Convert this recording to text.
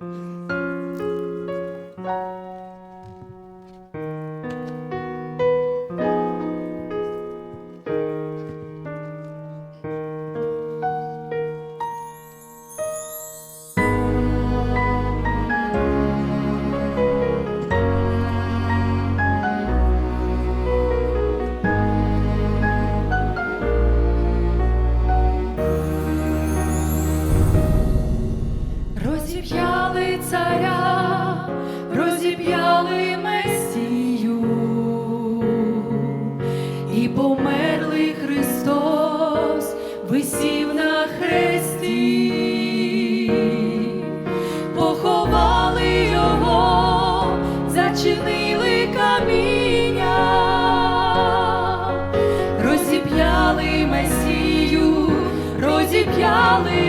Mm-hmm. І померлий Христос висів на хресті, поховали його, зачинили каміння, розіп'яли Месію, розіп'яли